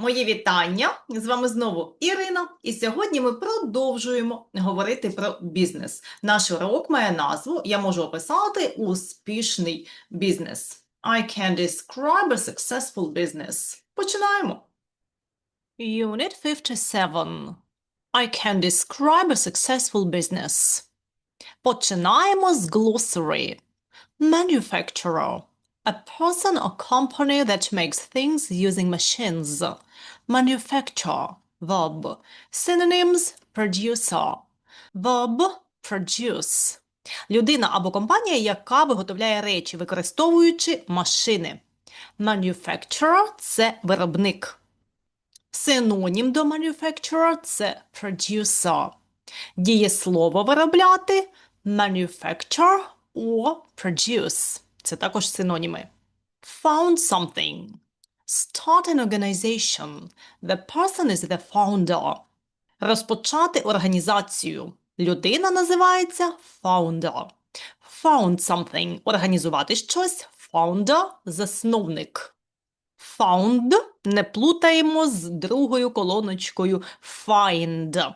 Мої вітання! З вами знову Ірина, і сьогодні ми продовжуємо говорити про бізнес. Наш урок має назву Я можу описати успішний бізнес. I can describe a successful business. Починаємо. Unit 57. I can describe a successful business. Починаємо з glossary. Manufacturer. A person or company that makes things using machines. Manufacture. Verb. Synonyms. Producer. Verb. Produce. Людина або компанія, яка виготовляє речі, використовуючи машини. Manufacturer – це виробник. Синонім до manufacturer – це producer. Дієслово виробляти manufacture or produce. Це також синоніми. Found something. Start an organization. The person is the founder. Розпочати організацію. Людина називається founder. Found something. Організувати щось. Founder – засновник. Found не плутаємо з другою колоночкою find.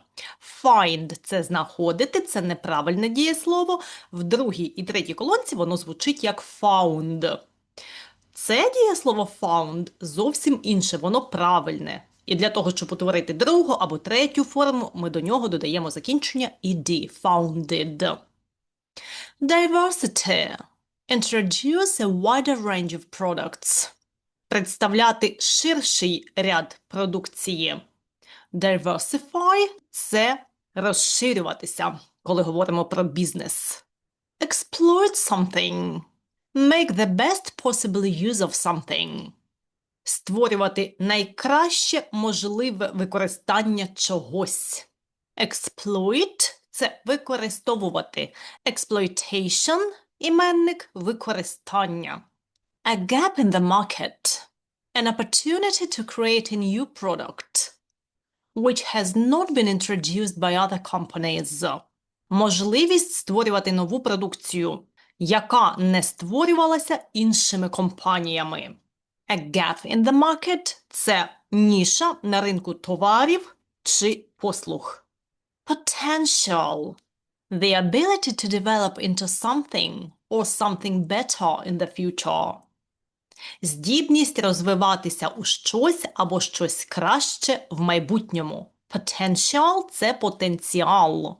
Find – це знаходити, це неправильне дієслово. В другій і третій колонці воно звучить як found. Це дієслово found зовсім інше, воно правильне. І для того, щоб утворити другу або третю форму, ми до нього додаємо закінчення ed – founded. Diversity. Introduce a wider range of products. Представляти ширший ряд продукції. Diversify – це розширюватися, коли говоримо про бізнес. Exploit something. Make the best possible use of something. Створювати найкраще можливе використання чогось. Exploit – це використовувати. Exploitation – іменник використання. A gap in the market. An opportunity to create a new product which has not been introduced by other companies. Можливість створювати нову продукцію, яка не створювалася іншими компаніями. A gap in the market – це ніша на ринку товарів чи послуг. Potential – the ability to develop into something or something better in the future. Здібність розвиватися у щось або щось краще в майбутньому. Potential – це потенціал.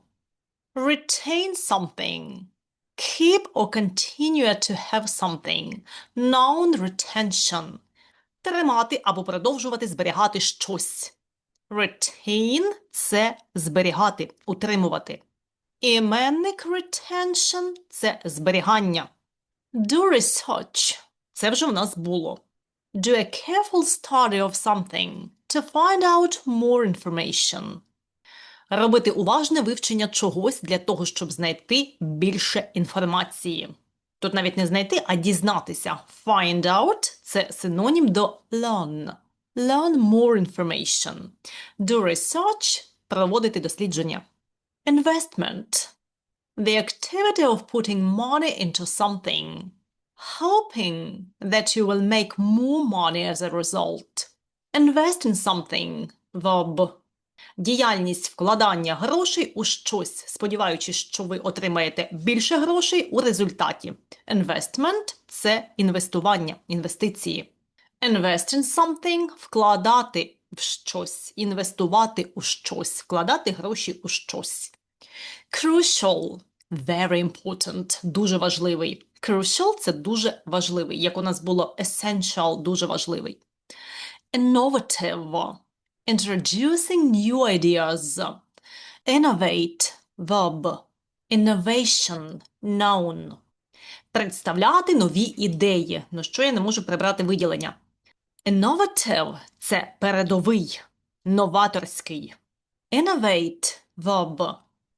Retain something. Keep or continue to have something. Noun retention. Тримати або продовжувати зберігати щось. Retain – це зберігати, утримувати. Іменник retention – це зберігання. Do research. Це вже в нас було. Do a careful study of something to find out more information. Робити уважне вивчення чогось для того, щоб знайти більше інформації. Тут навіть не знайти, а дізнатися. Find out – це синонім до learn. Learn more information. Do research – проводити дослідження. Investment – the activity of putting money into something hoping that you will make more money as a result. Invest in something. Verb. Діяльність вкладання грошей у щось, сподіваючись, що ви отримаєте більше грошей у результаті. Investment – це інвестування, інвестиції. Invest in something – вкладати в щось, інвестувати у щось, вкладати гроші у щось. Crucial – very important, дуже важливий. Crucial – це дуже важливий, як у нас було essential – дуже важливий. Innovative – introducing new ideas. Innovate – verb. Innovation – noun. Представляти нові ідеї. Ну що я не можу прибрати виділення. Innovative – це передовий, новаторський. Innovate – verb.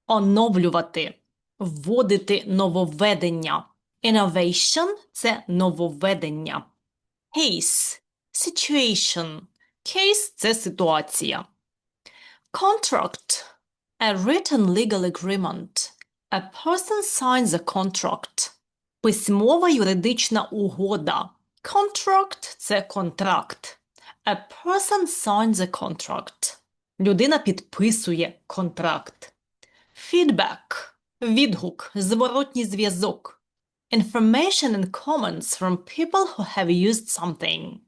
Оновлювати, вводити нововведення. Innovation – це нововведення. Case – situation. Case – це ситуація. Contract – a written legal agreement. A person signs a contract. Письмова юридична угода. Contract – це контракт. A person signs a contract. Людина підписує контракт. Feedback – відгук, зворотній зв'язок. Information and comments from people who have used something.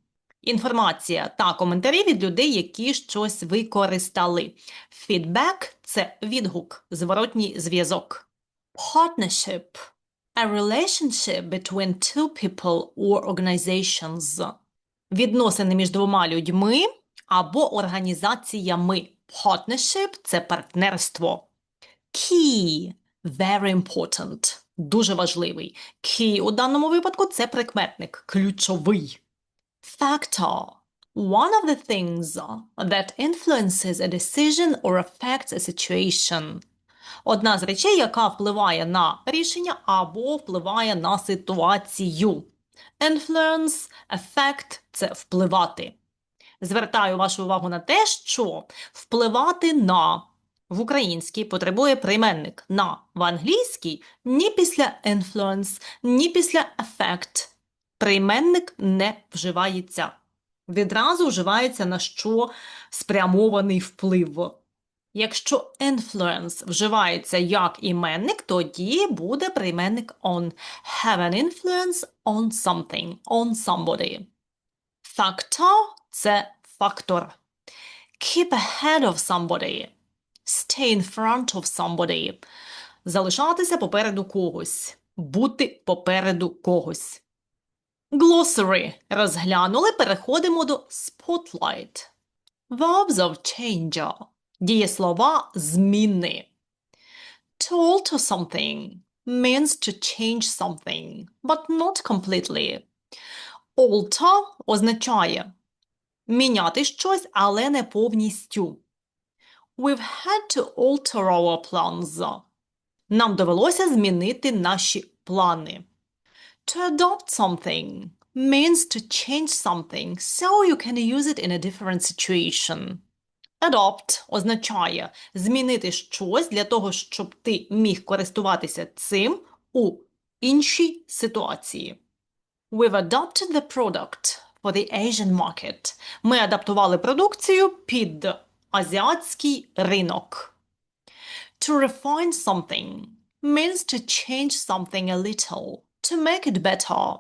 Інформація та коментарі від людей, які щось використали. Feedback – це відгук, зворотній зв'язок. Partnership – a relationship between two people or organizations. Відносини між двома людьми або організаціями. Partnership – це партнерство. Key – very important. Дуже важливий. Key у даному випадку це прикметник, ключовий. Factor – one of the things that influences a decision or affects a situation. Одна з речей, яка впливає на рішення або впливає на ситуацію. Influence, effect – це впливати. Звертаю вашу увагу на те, що впливати на в українській потребує прийменник на в англійській ні після influence, ні після effect. Прийменник не вживається. Відразу вживається на що спрямований вплив. Якщо influence вживається як іменник, тоді буде прийменник on. Have an influence on something, on somebody. Factor – це фактор. Keep ahead of somebody. Stay in front of somebody. Залишатися попереду когось. Бути попереду когось. Glossary розглянули, переходимо до spotlight. Verbs of change. Дієслова зміни. To alter something means to change something, but not completely. Alter означає міняти щось, але не повністю. We've had to alter our plans. Нам довелося змінити наші плани. To adopt something means to change something so you can use it in a different situation. Adopt означає змінити щось для того, щоб ти міг користуватися цим у іншій ситуації. We've adopted the product for the Asian market. Ми адаптували продукцію під азіатський ринок. To refine something means to change something a little, to make it better.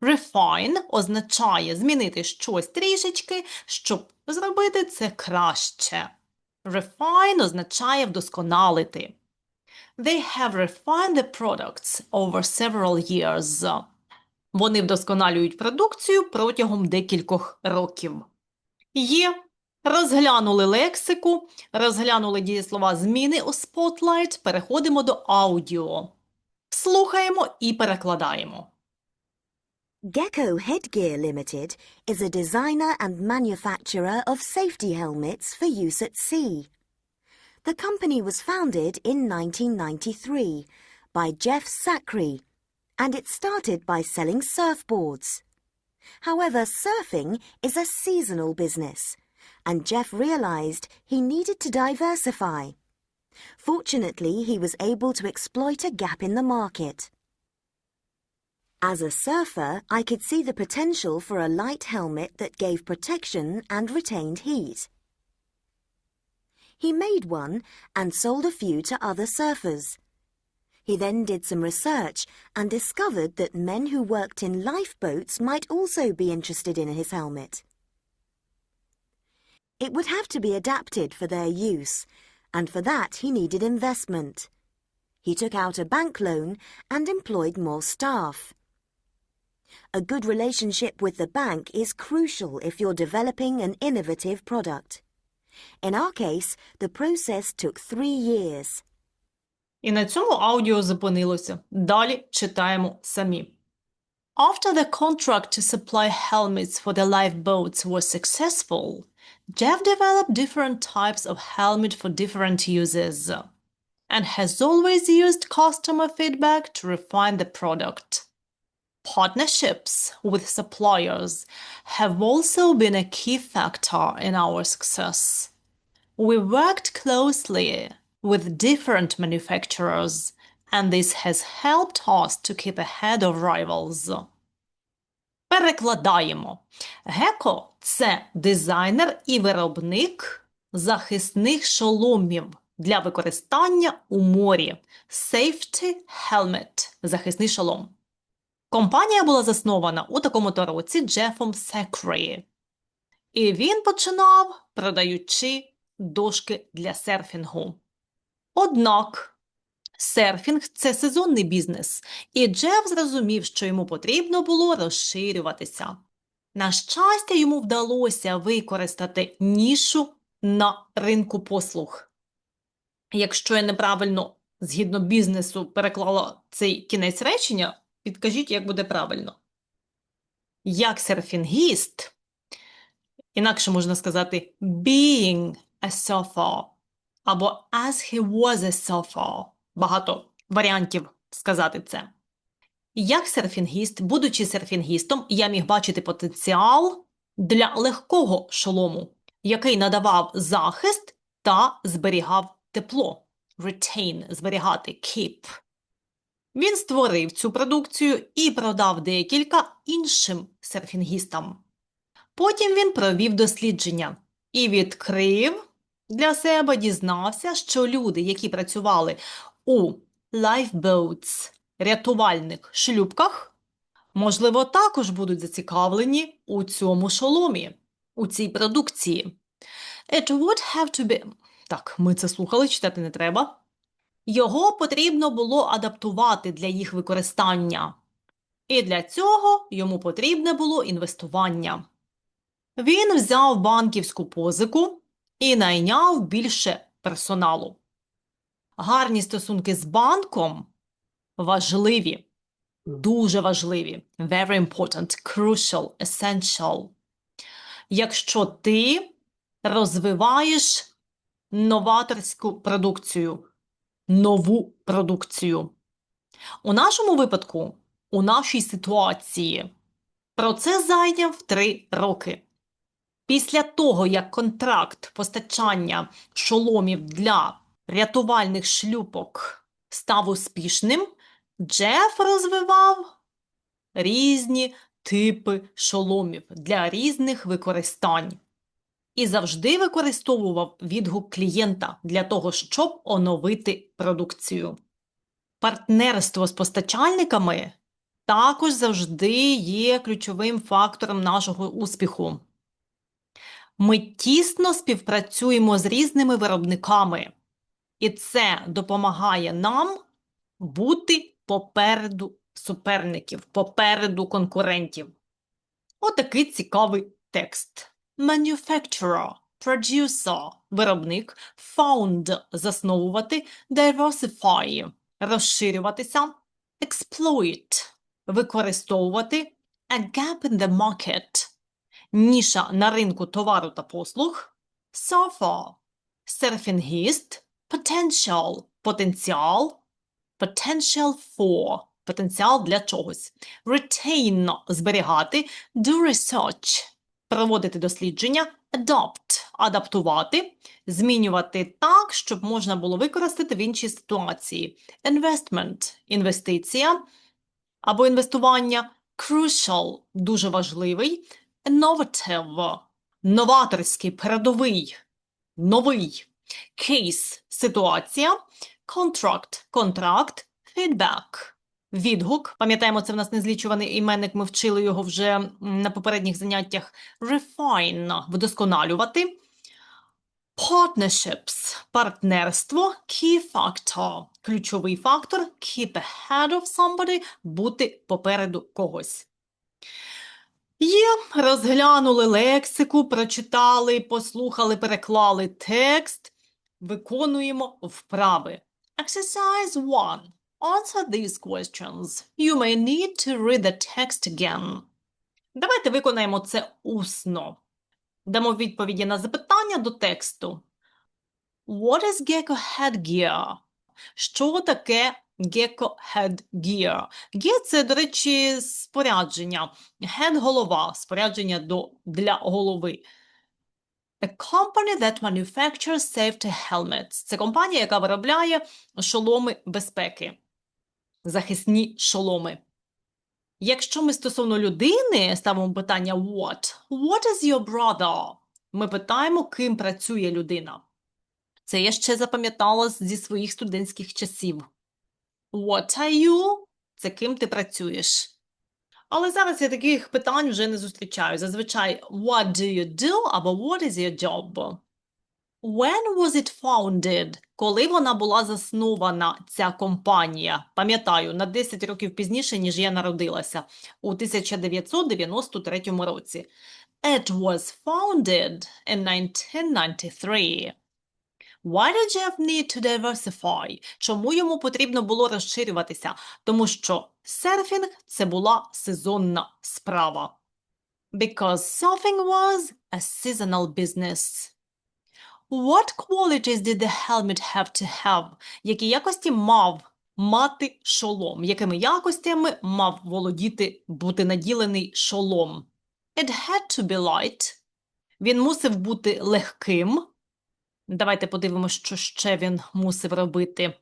Refine означає змінити щось трішечки, щоб зробити це краще. Refine означає вдосконалити. They have refined the products over several years. Вони вдосконалюють продукцію протягом декількох років. Є. Розглянули лексику, розглянули дієслова зміни у Spotlight, переходимо до аудіо. Слухаємо і перекладаємо. Gecko Headgear Limited is a designer and manufacturer of safety helmets for use at sea. The company was founded in 1993 by Jeff Sacre, and it started by selling surfboards. However, surfing is a seasonal business, and Jeff realized he needed to diversify. Fortunately, he was able to exploit a gap in the market. As a surfer, I could see the potential for a light helmet that gave protection and retained heat. He made one and sold a few to other surfers. He then did some research and discovered that men who worked in lifeboats might also be interested in his helmet. It would have to be adapted for their use, and for that he needed investment. He took out a bank loan and employed more staff. A good relationship with the bank is crucial if you're developing an innovative product. In our case, the process took three years. І на цьому аудіо зупинилося. Далі читаємо самі. After the contract to supply helmets for the lifeboats was successful, Jeff developed different types of helmet for different uses and has always used customer feedback to refine the product. Partnerships with suppliers have also been a key factor in our success. We worked closely with different manufacturers, and this has helped us to keep ahead of rivals. Перекладаємо. Геко це дизайнер і виробник захисних шоломів для використання у морі. Safety helmet – захисний шолом. Компанія була заснована у такому-то році Джефом Секрі. І він починав, продаючи дошки для серфінгу. Однак серфінг це сезонний бізнес, і Джеф зрозумів, що йому потрібно було розширюватися. На щастя, йому вдалося використати нішу на ринку послуг. Якщо я неправильно згідно бізнесу переклала цей кінець речення, підкажіть, як буде правильно. Як серфінгіст, інакше можна сказати being a surfer або as he was a surfer. Багато варіантів сказати це. Як серфінгіст, будучи серфінгістом, я міг бачити потенціал для легкого шолому, який надавав захист та зберігав тепло. Retain – зберігати, keep. Він створив цю продукцію і продав декілька іншим серфінгістам. Потім він провів дослідження і відкрив для себе, дізнався, що люди, які працювали у lifeboats, рятувальних шлюпках, можливо, також будуть зацікавлені у цьому шоломі, у цій продукції. It would have to be... Так, ми це слухали, читати не треба. Його потрібно було адаптувати для їх використання. І для цього йому потрібне було інвестування. Він взяв банківську позику і найняв більше персоналу. Гарні стосунки з банком важливі, дуже важливі. Very important, crucial, essential. Якщо ти розвиваєш новаторську продукцію, нову продукцію. У нашому випадку, у нашій ситуації, процес зайняв 3 роки. Після того, як контракт постачання шоломів для рятувальних шлюпок став успішним, Джеф розвивав різні типи шоломів для різних використань і завжди використовував відгук клієнта для того, щоб оновити продукцію. Партнерство з постачальниками також завжди є ключовим фактором нашого успіху. Ми тісно співпрацюємо з різними виробниками, і це допомагає нам бути попереду суперників, попереду конкурентів. Отакий цікавий текст. Manufacturer, producer – виробник, found – засновувати, diversify – розширюватися, exploit – використовувати, a gap in the market – ніша на ринку товару та послуг, surfer – серфінгіст, potential – потенціал, potential for – потенціал для чогось, retain – зберігати, do research – проводити дослідження, adopt – адаптувати, змінювати так, щоб можна було використати в іншій ситуації. Investment – інвестиція або інвестування. Crucial – дуже важливий. Innovative – новаторський, передовий, новий. Case – ситуація. Contract – контракт. Feedback – Відгук. Пам'ятаємо, це в нас незлічуваний іменник, ми вчили його вже на попередніх заняттях. Refine – вдосконалювати. Partnerships – партнерство. Key factor – ключовий фактор. Keep ahead of somebody – бути попереду когось. Є, розглянули лексику, прочитали, послухали, переклали текст. Виконуємо вправи. Exercise 1. Answer these questions. You may need to read the text again. Давайте виконаємо це усно. Дамо відповіді на запитання до тексту. What is gecko headgear? Що таке gecko headgear? Gear – це, до речі, спорядження. Head – голова, спорядження до, для голови. A company that manufactures safety helmets. Це компанія, яка виробляє шоломи безпеки. Захисні шоломи. Якщо ми стосовно людини ставимо питання what, what is your brother? Ми питаємо, ким працює людина. Це я ще запам'ятала зі своїх студентських часів. What are you? Це ким ти працюєш. Але зараз я таких питань вже не зустрічаю. Зазвичай what do you do або what is your job? When was it founded? Коли вона була заснована, ця компанія? Пам'ятаю, на 10 років пізніше, ніж я народилася, у 1993 році. It was founded in 1993. Why did Jeff need to diversify? Чому йому потрібно було розширюватися? Тому що серфінг – це була сезонна справа. Because surfing was a seasonal business. What qualities did the helmet have to have? Які якості мав мати шолом? Якими якостями мав володіти, бути наділений шолом? It had to be light. Він мусив бути легким. Давайте подивимося, що ще він мусив робити.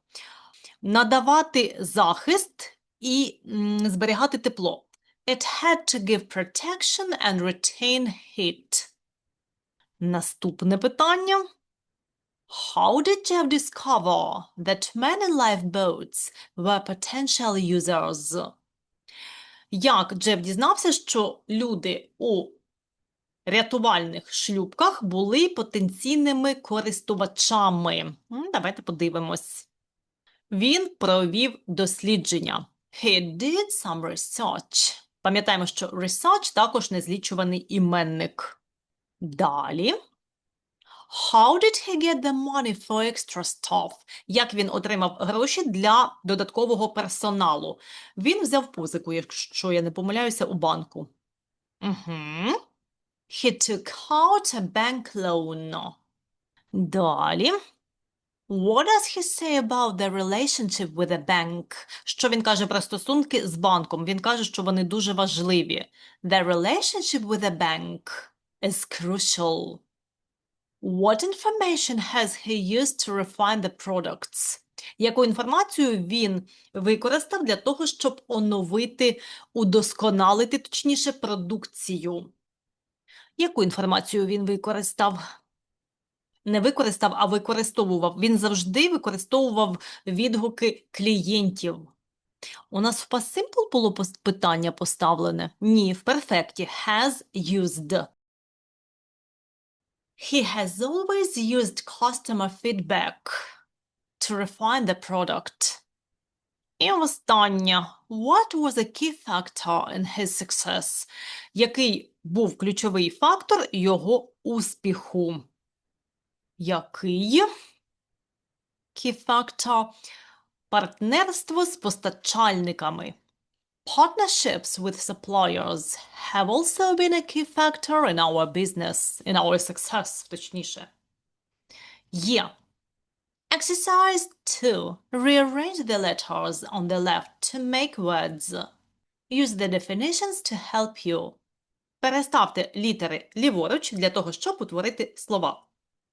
Надавати захист і зберігати тепло. It had to give protection and retain heat. Наступне питання. How did Jeff discover that many lifeboats were potential users? Як Джеф дізнався, що люди у рятувальних шлюпках були потенційними користувачами? Давайте подивимось. Він провів дослідження. He did some research. Пам'ятаємо, що research також незлічуваний іменник. Далі. How did he get the money for extra staff? Як він отримав гроші для додаткового персоналу? Він взяв позику, якщо я не помиляюся, у банку. Угу. He took out a bank loan. Далі. What does he say about the relationship with the bank? Що він каже про стосунки з банком? Він каже, що вони дуже важливі. The relationship with the bank is crucial. What information has he used to refine the products? Яку інформацію він використав для того, щоб оновити, удосконалити, точніше, продукцію? Яку інформацію він використав? Не використав, а використовував. Він завжди використовував відгуки клієнтів. У нас в past було питання поставлене? Ні, в перфекті. Has used. He has always used customer feedback to refine the product. І останнє. What was a key factor in his success? Який був ключовий фактор його успіху? Який? Key factor – партнерство з постачальниками. Partnerships with suppliers have also been a key factor in our business, in our success, точніше. Є. Exercise 2. Rearrange the letters on the left to make words. Use the definitions to help you. Переставте літери ліворуч для того, щоб утворити слова.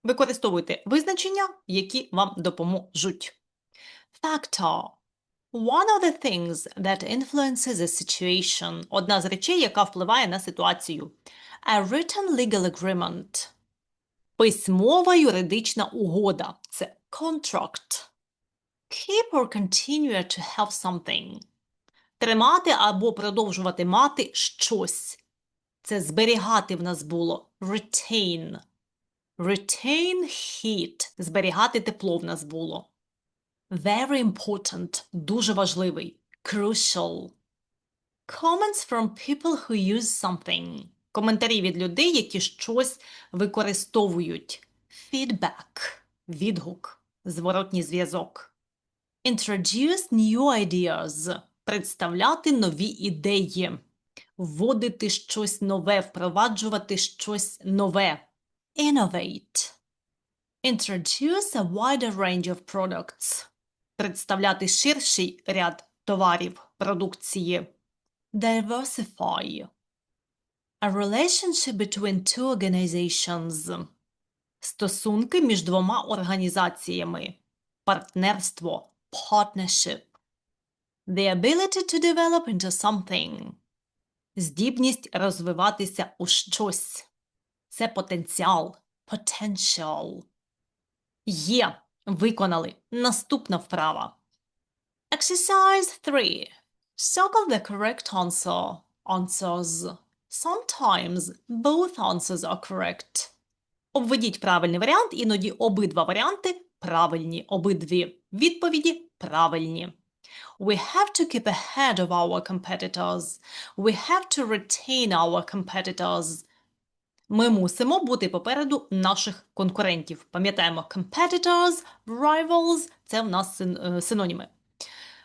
Використовуйте визначення, які вам допоможуть. Factor. One of the things that influences a situation. Одна з речей, яка впливає на ситуацію. A written legal agreement. Письмова юридична угода. Це contract. Keep or continue to have something. Тримати або продовжувати мати щось. Це зберігати в нас було. Retain. Retain heat. Зберігати тепло в нас було. Very important. Дуже важливий. Crucial. Comments from people who use something. Коментарі від людей, які щось використовують. Feedback. Відгук. Зворотній зв'язок. Introduce new ideas. Представляти нові ідеї. Вводити щось нове, впроваджувати щось нове. Innovate. Introduce a wider range of products. Представляти ширший ряд товарів, продукції. Diversify. A relationship between two organizations. Стосунки між двома організаціями. Партнерство. Partnership. The ability to develop into something. Здібність розвиватися у щось. Це потенціал. Potential. Є. Виконали. Наступна вправа. Exercise 3. Circle the correct answer. Answers. Sometimes both answers are correct. Обведіть правильний варіант, іноді обидва варіанти правильні, обидві відповіді правильні. We have to keep ahead of our competitors. We have to retain our competitors. Ми мусимо бути попереду наших конкурентів. Пам'ятаємо, competitors, rivals – це в нас е, синоніми.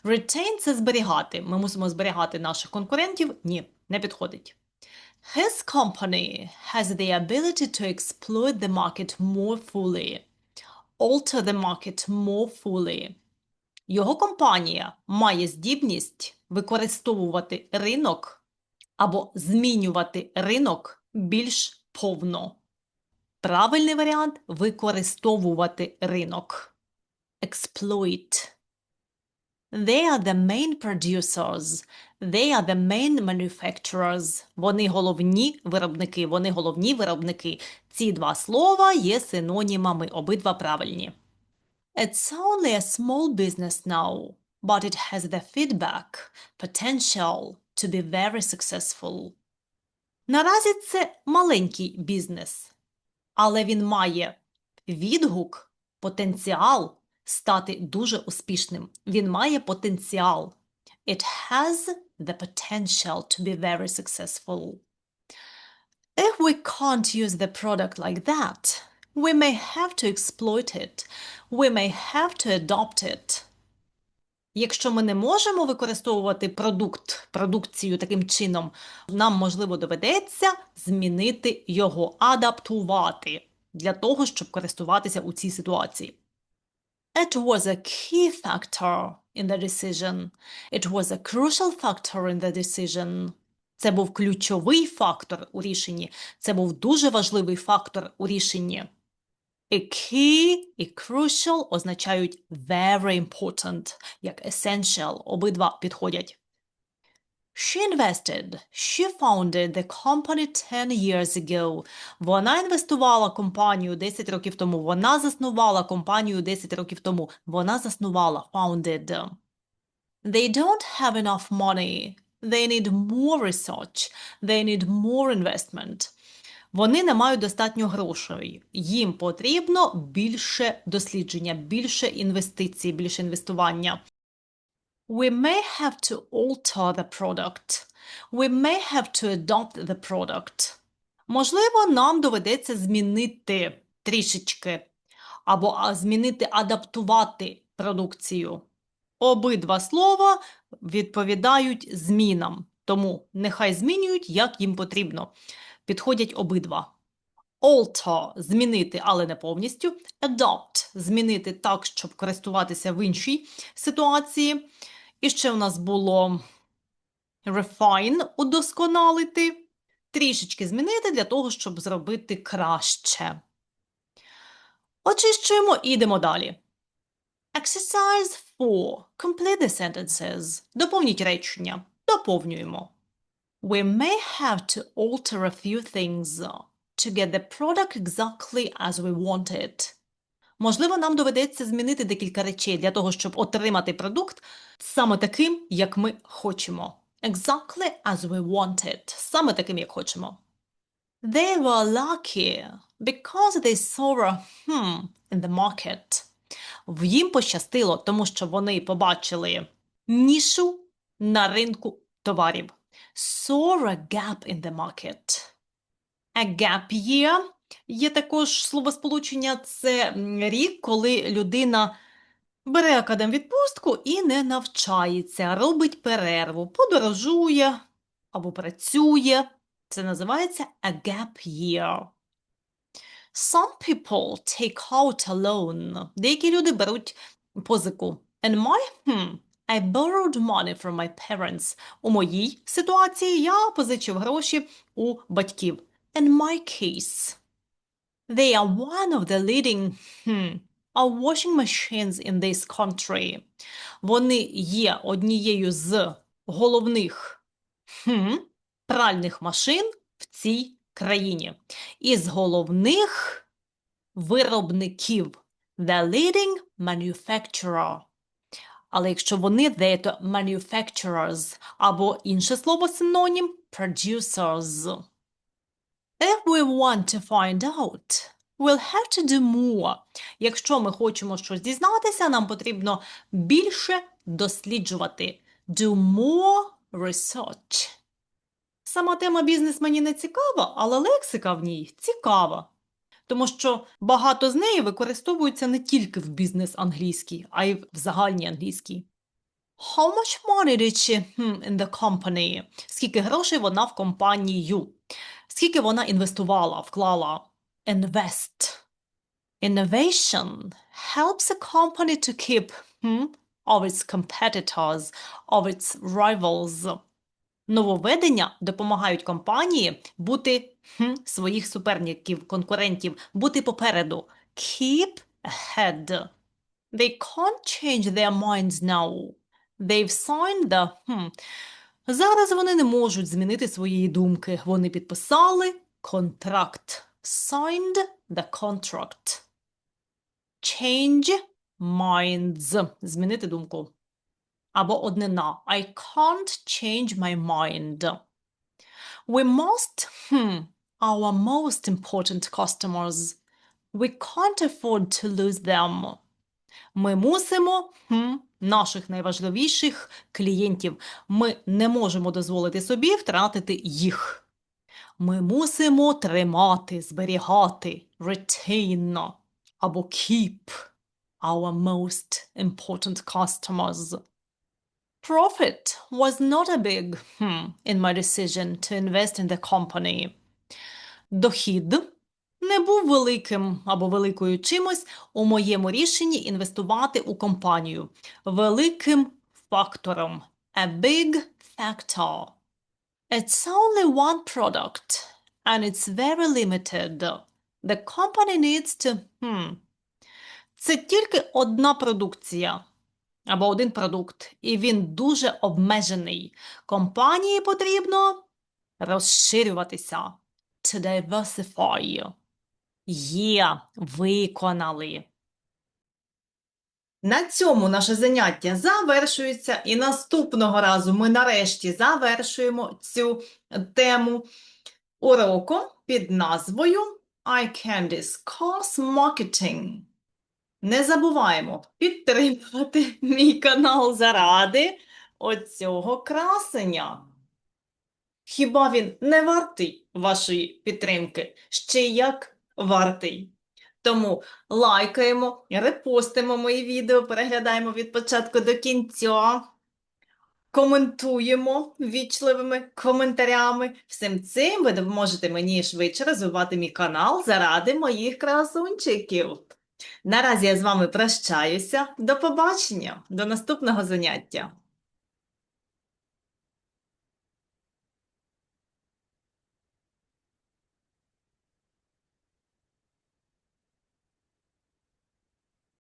Retain – це зберігати. Ми мусимо зберігати наших конкурентів. Ні, не підходить. His company has the ability to exploit the market more fully. Alter the market more fully. Його компанія має здібність використовувати ринок або змінювати ринок більш повно. Правильний варіант використовувати ринок. Exploit. They are the main producers. They are the main manufacturers. Вони головні виробники. Вони головні виробники. Ці два слова є синонімами, обидва правильні. It's only a small business now, but it has the feedback, potential to be very successful. Наразі це маленький бізнес, але він має відгук, потенціал стати дуже успішним. Він має потенціал. It has the potential to be very successful. If we can't use the product like that, we may have to exploit it. We may have to adopt it. Якщо ми не можемо використовувати продукт, продукцію таким чином, нам, можливо, доведеться змінити його, адаптувати для того, щоб користуватися у цій ситуації. It was a key factor in the decision. It was a crucial factor in the decision. Це був ключовий фактор у рішенні. Це був дуже важливий фактор у рішенні. A key і crucial означають very important, як essential. Обидва підходять. She invested. She founded the company 10 years ago. Вона інвестувала компанію 10 років тому. Вона заснувала компанію 10 років тому. Вона заснувала, founded. They don't have enough money. They need more research. They need more investment. Вони не мають достатньо грошей. Їм потрібно більше дослідження, більше інвестицій, більше інвестування. We may have to alter the product. We may have to adopt the product. Можливо, нам доведеться змінити трішечки або змінити, адаптувати продукцію. Обидва слова відповідають змінам, тому нехай змінюють, як їм потрібно. Підходять обидва. Alter – змінити, але не повністю. Adopt – змінити так, щоб користуватися в іншій ситуації. І ще у нас було refine – удосконалити. Трішечки змінити для того, щоб зробити краще. Очищуємо і йдемо далі. Exercise 4. Complete the sentences. Доповніть речення. Доповнюємо. We may have to alter a few things to get the product exactly as we want it. Можливо, нам доведеться змінити декілька речей для того, щоб отримати продукт саме таким, як ми хочемо. Exactly as we want it. Саме таким, як хочемо. They were lucky because they saw a hmm in the market. Їм пощастило, тому що вони побачили нішу на ринку товарів. Saw a gap in the market. A gap year є також словосполучення. Це рік, коли людина бере академвідпустку і не навчається, робить перерву, подорожує або працює. Це називається a gap year. Some people take out a loan. Деякі люди беруть позику. And my, hmm, I borrowed money from my parents. У моїй ситуації я позичив гроші у батьків. In my case, they are one of the leading hmm, washing machines in this country. Вони є однією з головних хм, пральних машин в цій країні. Із головних виробників the leading manufacturer. Але якщо вони they, то manufacturers або інше слово синонім producers. If we want to find out, we'll have to do more. Якщо ми хочемо щось дізнатися, нам потрібно більше досліджувати. Do more research. Сама тема бізнес мені не цікава, але лексика в ній цікава. Тому що багато з неї використовуються не тільки в бізнес англійській, а й в загальній англійській. How much money did she hmm, in the company? Скільки грошей вона в компанію? Скільки вона інвестувала, вклала? Invest. Innovation helps a company to keep hmm, of its competitors, of its rivals. Нововведення допомагають компанії бути хм, своїх суперників, конкурентів, бути попереду. Keep ahead. They can't change their minds now. They've signed the хм. Зараз вони не можуть змінити своєї думки. Вони підписали контракт. Signed the contract. Change minds. Змінити думку. Або однина. I can't change my mind. We must, hmm, our most important customers. We can't afford to lose them. Ми мусимо хм, наших найважливіших клієнтів. Ми не можемо дозволити собі втратити їх. Ми мусимо тримати, зберігати, retain або keep our most important customers. Profit was not a big hmm in my decision to invest in the company. Дохід не був великим або великою чимось у моєму рішенні інвестувати у компанію. Великим фактором. A big factor. It's only one product and it's very limited. The company needs to hmm. Це тільки одна продукція або один продукт, і він дуже обмежений. Компанії потрібно розширюватися. To diversify. Є, виконали. На цьому наше заняття завершується, і наступного разу ми нарешті завершуємо цю тему уроку під назвою I can discuss marketing. Не забуваємо підтримувати мій канал заради оцього красення. Хіба він не вартий вашої підтримки? Ще як вартий. Тому лайкаємо, репостимо мої відео, переглядаємо від початку до кінця, коментуємо вічливими коментарями. Всім цим ви допоможете мені швидше розвивати мій канал заради моїх красунчиків. Наразі я з вами прощаюся. До побачення, до наступного заняття.